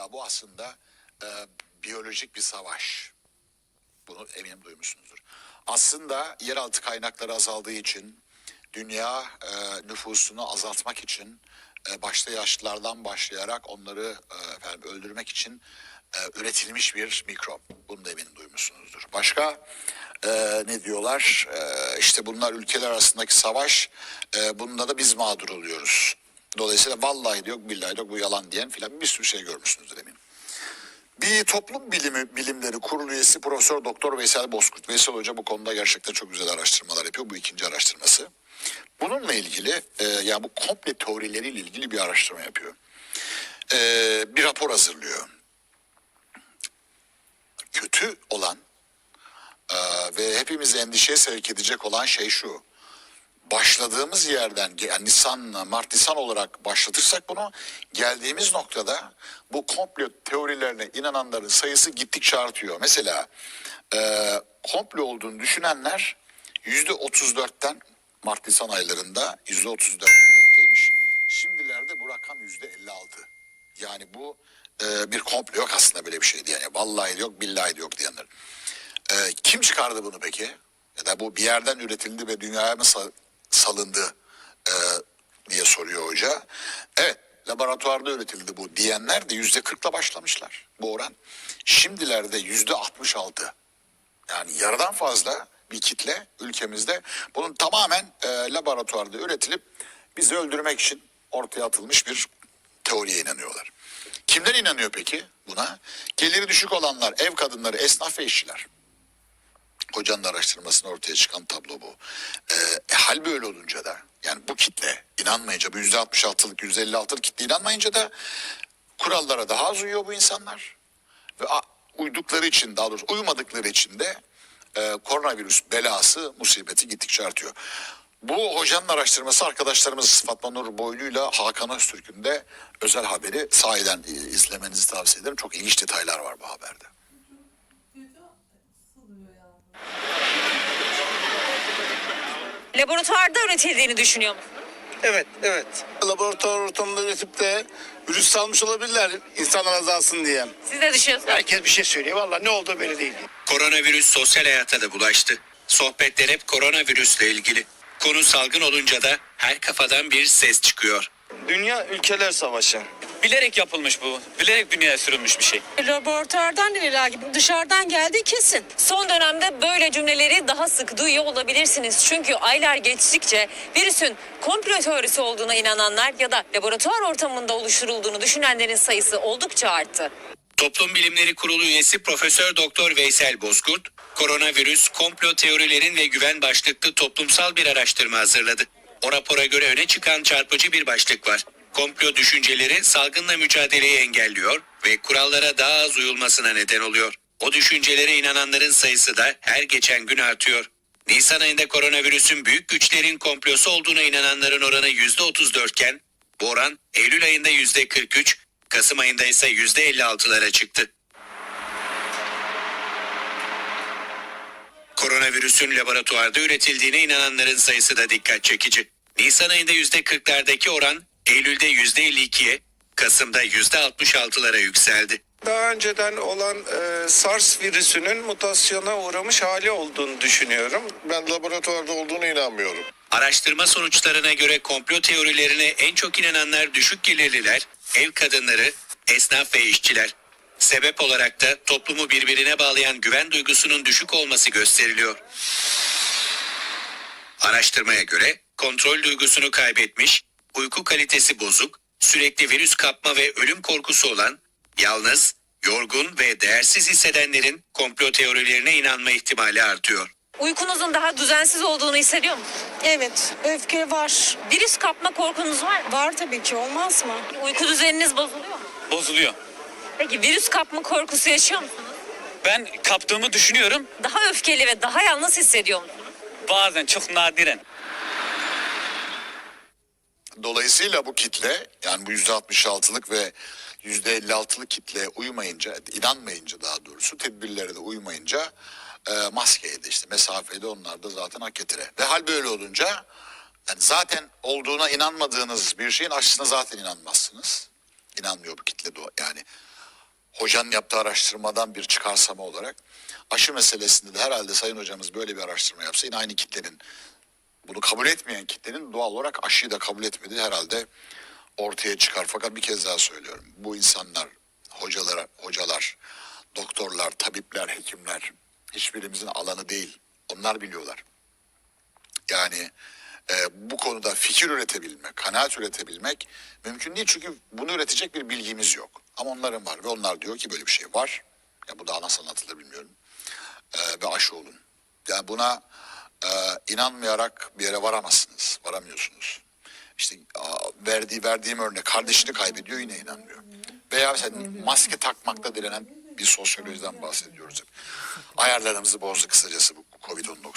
Ya bu aslında e, biyolojik bir savaş. Bunu eminim duymuşsunuzdur. Aslında yeraltı kaynakları azaldığı için dünya e, nüfusunu azaltmak için e, başta yaşlılardan başlayarak onları e, efendim öldürmek için e, üretilmiş bir mikrop. Bunu da eminim duymuşsunuzdur. Başka e, ne diyorlar? E, işte bunlar ülkeler arasındaki savaş. E, bunda da biz mağdur oluyoruz. Dolayısıyla vallahi de yok billahi de yok bu yalan diyen filan bir sürü şey görmüşsünüzdür eminim. Bir toplum bilimi bilimleri kurulu üyesi Profesör Doktor Veysel Bozkurt. Veysel Hoca bu konuda gerçekten çok güzel araştırmalar yapıyor. Bu ikinci araştırması. Bununla ilgili e, ya bu komple teorileriyle ilgili bir araştırma yapıyor. E, bir rapor hazırlıyor. Kötü olan e, ve hepimizi endişeye sevk edecek olan şey şu başladığımız yerden yani Nisan, Mart Nisan olarak başlatırsak bunu geldiğimiz noktada bu komplo teorilerine inananların sayısı gittikçe artıyor. Mesela e, komplo olduğunu düşünenler yüzde 34'ten Mart Nisan aylarında yüzde 34'teymiş. Şimdilerde bu rakam yüzde 56. Yani bu e, bir komplo yok aslında böyle bir şey diye. Yani vallahi yok billahi yok diyenler. E, kim çıkardı bunu peki? Ya da bu bir yerden üretildi ve dünyaya mı salındı e, diye soruyor hoca. Evet laboratuvarda üretildi bu diyenler de yüzde kırkla başlamışlar bu oran. Şimdilerde yüzde altmış altı. Yani yarıdan fazla bir kitle ülkemizde bunun tamamen e, laboratuvarda üretilip bizi öldürmek için ortaya atılmış bir teoriye inanıyorlar. Kimler inanıyor peki buna? Geliri düşük olanlar, ev kadınları, esnaf ve işçiler. Hocanın araştırmasında ortaya çıkan tablo bu. Ee, e, hal böyle olunca da yani bu kitle inanmayınca bu yüzde 66'lık yüzde 56'lık kitle inanmayınca da kurallara daha az uyuyor bu insanlar. Ve a- uydukları için daha doğrusu uymadıkları için de e, koronavirüs belası musibeti gittikçe artıyor. Bu hocanın araştırması arkadaşlarımız Fatma Nur Boylu'yla Hakan Öztürk'ün de özel haberi sahiden e, izlemenizi tavsiye ederim. Çok ilginç detaylar var bu haberde. Laboratuvarda üretildiğini düşünüyor musun? Evet, evet. Laboratuvar ortamında üretip de virüs salmış olabilirler insanlar azalsın diye. Siz ne düşünüyorsunuz? Herkes bir şey söylüyor. Valla ne oldu belli değil. Koronavirüs sosyal hayata da bulaştı. Sohbetler hep koronavirüsle ilgili. Konu salgın olunca da her kafadan bir ses çıkıyor. Dünya ülkeler savaşı. Bilerek yapılmış bu. Bilerek dünyaya sürülmüş bir şey. Laboratuvardan değil gibi dışarıdan geldi kesin. Son dönemde böyle cümleleri daha sık duyuyor olabilirsiniz. Çünkü aylar geçtikçe virüsün komplo teorisi olduğuna inananlar ya da laboratuvar ortamında oluşturulduğunu düşünenlerin sayısı oldukça arttı. Toplum Bilimleri Kurulu üyesi Profesör Doktor Veysel Bozkurt, koronavirüs, komplo teorilerin ve güven başlıklı toplumsal bir araştırma hazırladı. O rapora göre öne çıkan çarpıcı bir başlık var. Komplo düşünceleri salgınla mücadeleyi engelliyor ve kurallara daha az uyulmasına neden oluyor. O düşüncelere inananların sayısı da her geçen gün artıyor. Nisan ayında koronavirüsün büyük güçlerin komplosu olduğuna inananların oranı %34 iken bu oran Eylül ayında %43, Kasım ayında ise %56'lara çıktı. Koronavirüsün laboratuvarda üretildiğine inananların sayısı da dikkat çekici. Nisan ayında %40'lardaki oran Eylül'de %52'ye, Kasım'da %66'lara yükseldi. Daha önceden olan e, SARS virüsünün mutasyona uğramış hali olduğunu düşünüyorum. Ben laboratuvarda olduğunu inanmıyorum. Araştırma sonuçlarına göre komplo teorilerine en çok inananlar düşük gelirliler, ev kadınları, esnaf ve işçiler. Sebep olarak da toplumu birbirine bağlayan güven duygusunun düşük olması gösteriliyor. Araştırmaya göre kontrol duygusunu kaybetmiş, uyku kalitesi bozuk, sürekli virüs kapma ve ölüm korkusu olan, yalnız, yorgun ve değersiz hissedenlerin komplo teorilerine inanma ihtimali artıyor. Uykunuzun daha düzensiz olduğunu hissediyor musunuz? Evet, öfke var. Virüs kapma korkunuz var mı? Var tabii ki olmaz mı? Uyku düzeniniz bozuluyor mu? Bozuluyor. Peki virüs kapma korkusu yaşıyor musunuz? Ben kaptığımı düşünüyorum. Daha öfkeli ve daha yalnız hissediyor musunuz? Bazen çok nadiren. Dolayısıyla bu kitle yani bu yüzde 66'lık ve yüzde 56'lık kitle uymayınca, inanmayınca daha doğrusu tedbirlere de uymayınca e, maskeye de işte mesafede onlar da zaten hak getire. Ve hal böyle olunca yani zaten olduğuna inanmadığınız bir şeyin aksine zaten inanmazsınız. İnanmıyor bu kitle de. Yani hocanın yaptığı araştırmadan bir çıkarsama olarak aşı meselesinde de herhalde sayın hocamız böyle bir araştırma yapsa yine aynı kitlenin bunu kabul etmeyen kitlenin doğal olarak aşıyı da kabul etmediği herhalde ortaya çıkar. Fakat bir kez daha söylüyorum. Bu insanlar, hocalar, hocalar, doktorlar, tabipler, hekimler hiçbirimizin alanı değil. Onlar biliyorlar. Yani e, bu konuda fikir üretebilmek, kanaat üretebilmek mümkün değil. Çünkü bunu üretecek bir bilgimiz yok. Ama onların var ve onlar diyor ki böyle bir şey var. Ya bu da nasıl anlatılır bilmiyorum. E, ve aşı olun. Yani buna e, inanmayarak bir yere varamazsınız, varamıyorsunuz. İşte verdiği verdiğim örnek kardeşini kaybediyor yine inanmıyor. Veya mesela maske takmakta direnen bir sosyolojiden bahsediyoruz. Ayarlarımızı bozdu kısacası bu Covid-19.